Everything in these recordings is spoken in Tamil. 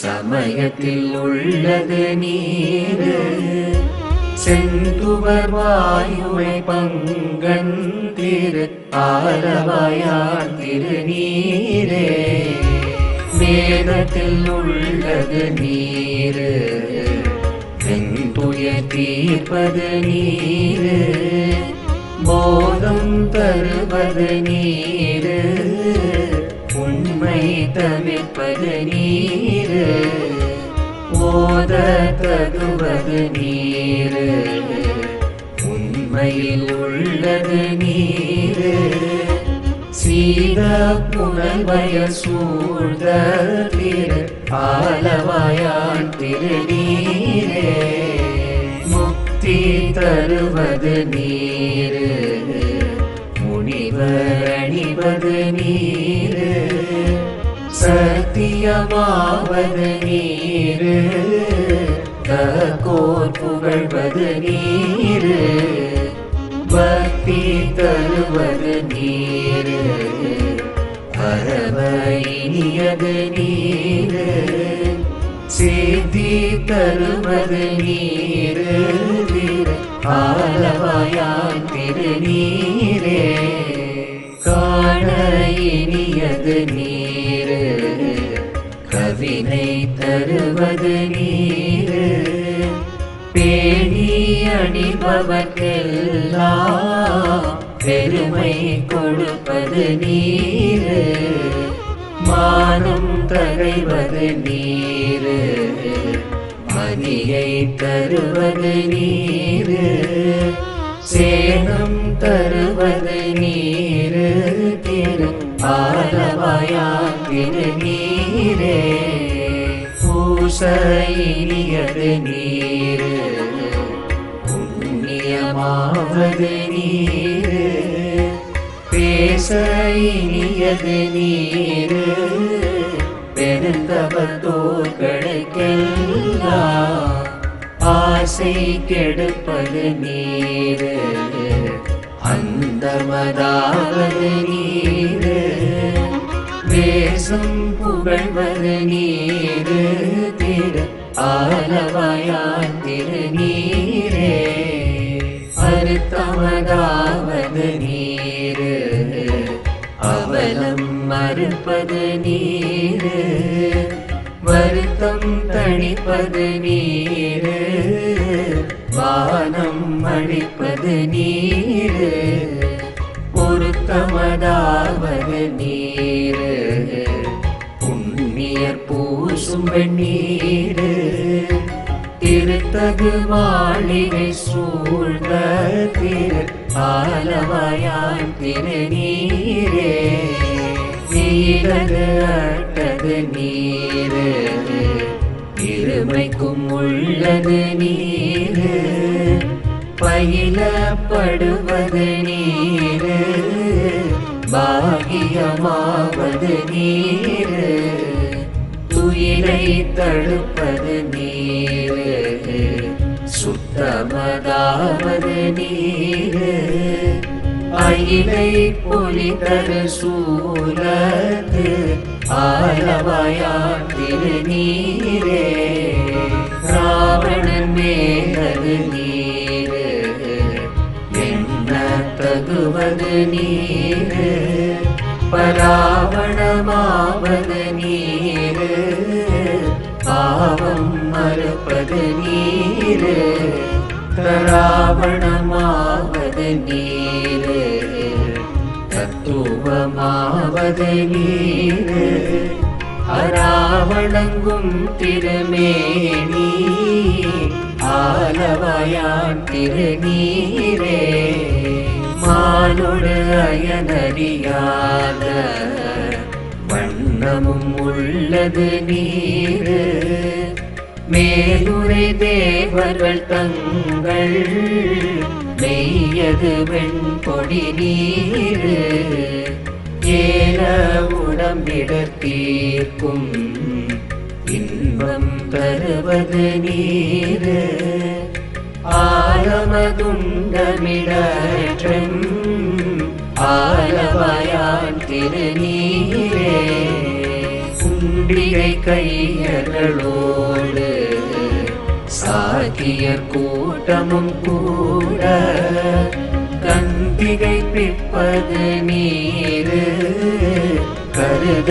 சமயத்தில் உள்ளது நீரு செந்துவர் வாயுவை பங்கன் திரு ஆலவாயான் திருநீரே வேதத்தில் உள்ளது நீரு. வெண்துய தீர்ப்பது நீரு. போதம் தருவது நீரு. உண்மை தவிர்ப்பது நீரு. ஓத தகுவது நீரு. உண்மையில் உள்ளது நீரு. சீத புனல்வய சூழ்ந்த திரு ஆலவாயான் திருநீரே முக்தி தருவது நீரு. முனிவர் அணிவது நீரு. சத்தியமாவது நீரு. தக்கோர் புகழ்வது நீரு. பக்தி தருவது நீரு. பரவ இனியது நீரு. சேதி தருவது நீரு. திரு ஆலவாயான் திருநீரே. காண இனியது நீர் கவினை தருவது நீரு. பேணி அணிபவர்க்கெல்லாம் பெருமை கொடுப்பது நீரு. மானம் தகைவது நீரு. மதியை தருவது நீரு. சேனம் தருவது நீரு. திரு ஆலவாயா திருநீரே இனியது நீர். புண்ணியமாவது நீர். பேச இனியது நீரு. பெருந்தவத்தோர்களுக்கெல்லாம் ஆசை கெடுப்பது நீர். அந்தமதாவது நீர். வேசம் புகழ்வது நீர். ஆலவாயான் திருநீரே அறுத்தமதாவது நீரு. அவலம் மறுப்பது நீரு வருத்தம் தணிப்பது நீரு. வானம் அழிப்பது நீரு பொருத்தமதாவது நீரு. புண்ணியர் பூசும் நீர் திருத்தகு மாளிகை சூழ்ந்த திரு ஆலவாயான் திருநீரே நீரது அட்டது நீரு. இருமைக்கும் உள்ளது நீரு. பயிலப்படுவது நீரு. பாகியமாவது நீரு. துயிலை தடுப்பது நீரு. தமதாவது நீர் அயிலை பொலிதரு சூலத்து ஆலவாயான் திருநீரே. ராவணன் மேலது நீர். என்ன தகுவது நீர்? பராவணமாவது நீர். பாவம் மறுப்பது நீரு. தராவணமாவது நீரு. தத்துவமாவது நீரு. அராவணங்கும் திருமேனி. ஆலவயான் திருநீரே. மானொடு அயனறியாத வண்ணமும் உள்ளது நீரு. மேலுரை தேவர்கள் தங்கள் மெய்யது வெண்பொடி நீரு ஏல உடம்பிடத்தீர்க்கும் இன்பம் தருவது நீரு. ஆலமதுண்டமிடற்றும் ஆலவாயான் திருநீரே. குண்டிகை கையர்களோடு சாக்கியர் கூட்டமும் கூட கந்திகை பிற்பது நீரு கருத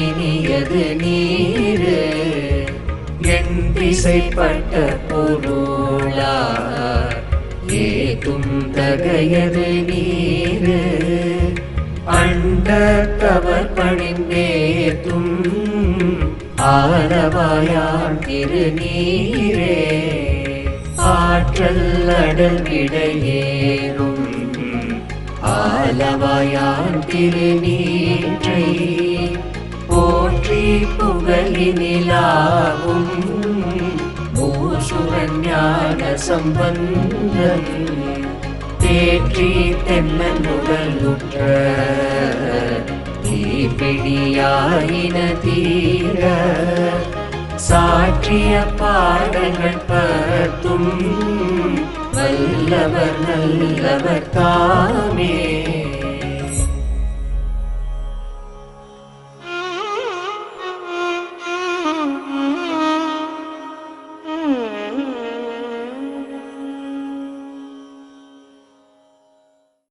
இனியது நீரு. என் திசைப்பட்ட பொருளா ஏதும் தகையது நீரு. அண்ட தவர் பணிந்தேத்தும் ஆலவாயான் திருநீரே ஆற்றல் அடல் விடையேறும் ஆலவாயான் திருநீற்றை போற்றி புகழினிலாவும். பூசுரன் ஞான சம்பந்தன் தேற்றி தென்னன் உடலுற்ற தீப்பிடியாயின தீர சாற்றிய பாடங்கள் பத்தும் வல்லவர் நல்லவர் தாமே.